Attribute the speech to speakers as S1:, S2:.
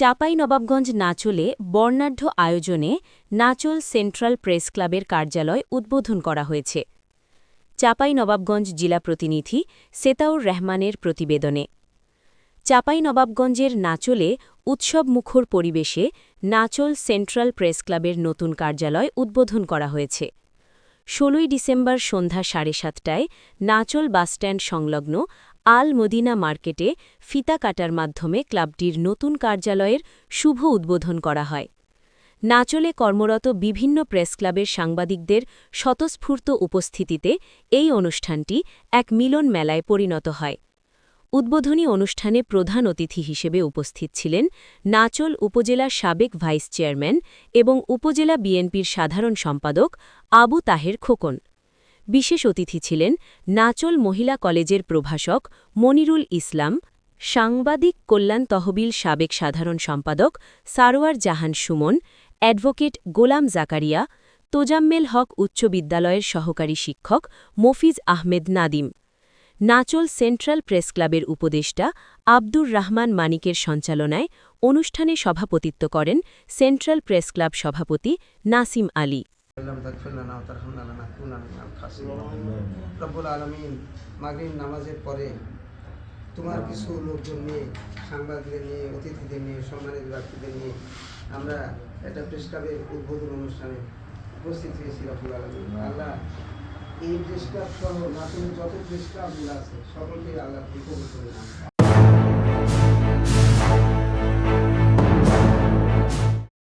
S1: চাঁপাইনবাবগঞ্জ নাচলে বর্ণাঢ্য আয়োজনে নাচল central press ক্লাবের কার্যালয় উদ্বোধন করা হয়েছে চাঁপাইনবাবগঞ্জ জেলা প্রতিনিধি সেতাউর রহমানের প্রতিবেদনে চাঁপাইনবাবগঞ্জের নাচলে উৎসব মুখর পরিবেশে নাচল সেন্ট্রাল প্রেস ক্লাবের নতুন কার্যালয় উদ্বোধন করা হয়েছে ষোলোই ডিসেম্বর সন্ধ্যা সাড়ে সাতটায় নাচল বাসস্ট্যান্ড সংলগ্ন আল মদিনা মার্কেটে ফিতা কাটার মাধ্যমে ক্লাবটির নতুন কার্যালয়ের শুভ উদ্বোধন করা হয় নাচলে কর্মরত বিভিন্ন প্রেস ক্লাবের সাংবাদিকদের স্বতঃস্ফূর্ত উপস্থিতিতে এই অনুষ্ঠানটি এক মিলন মেলায় পরিণত হয় উদ্বোধনী অনুষ্ঠানে প্রধান অতিথি হিসেবে উপস্থিত ছিলেন নাচল উপজেলা সাবেক ভাইস চেয়ারম্যান এবং উপজেলা বিএনপির সাধারণ সম্পাদক আবু তাহের খোকন বিশেষ অতিথি ছিলেন নাচল মহিলা কলেজের প্রভাষক মনিরুল ইসলাম সাংবাদিক কল্যাণ তহবিল সাবেক সাধারণ সম্পাদক সারোয়ার জাহান সুমন অ্যাডভোকেট গোলাম জাকারিয়া তোজাম্মেল হক উচ্চ বিদ্যালয়ের সহকারী শিক্ষক মফিজ আহমেদ নাদিম নাচল সেন্ট্রাল প্রেস ক্লাবের উপদেষ্টা আব্দুর রহমান মানিকের সঞ্চালনায় অনুষ্ঠানে সভাপতিত্ব করেন সেন্ট্রাল প্রেস ক্লাব সভাপতি নাসিম আলী
S2: لم تغفر لنا وترحمنا لنكونن من الخاسرين রব্বুল আলামিন মাগরিব নামাজের পরে তোমার কিছু লোকজন নিয়ে সাংবাদিকদের নিয়ে অতিথিদের নিয়ে সম্মানিত ব্যক্তিদের নিয়ে আমরা একটা প্রেস ক্লাবের উদ্বোধন অনুষ্ঠানে উপস্থিত হয়েছি রব্বুল আলমিন আল্লাহ এই প্রেস ক্লাব সহ মাধ্যমে যত প্রেস আছে সকলকে আল্লাহ কবুল করে